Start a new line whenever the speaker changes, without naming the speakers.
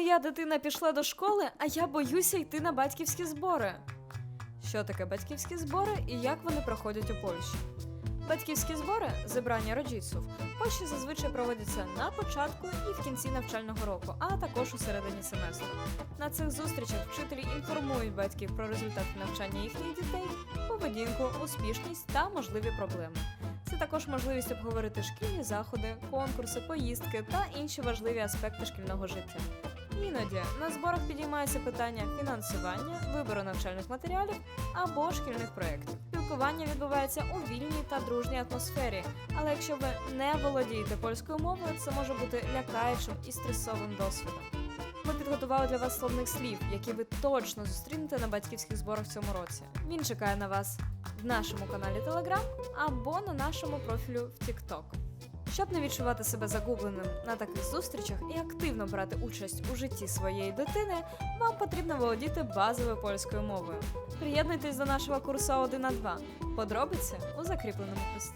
Моя дитина пішла до школи, а я боюся йти на батьківські збори. Що таке батьківські збори і як вони проходять у Польщі? Батьківські збори зібрання роджійців в Польщі зазвичай проводяться на початку і в кінці навчального року, а також у середині семестру. На цих зустрічах вчителі інформують батьків про результати навчання їхніх дітей, поведінку, успішність та можливі проблеми. Це також можливість обговорити шкільні заходи, конкурси, поїздки та інші важливі аспекти шкільного життя. Іноді на зборах підіймаються питання фінансування, вибору навчальних матеріалів або шкільних проєктів. Спілкування відбувається у вільній та дружній атмосфері, але якщо ви не володієте польською мовою, це може бути лякаючим і стресовим досвідом. Ми підготували для вас словник слів, які ви точно зустрінете на батьківських зборах в цьому році. Він чекає на вас в нашому каналі Telegram або на нашому профілю в TikTok. Щоб не відчувати себе загубленим на таких зустрічах і активно брати участь у житті своєї дитини, вам потрібно володіти базовою польською мовою. Приєднуйтесь до нашого курсу 1 на 2. Подробиці у закріпленому пості.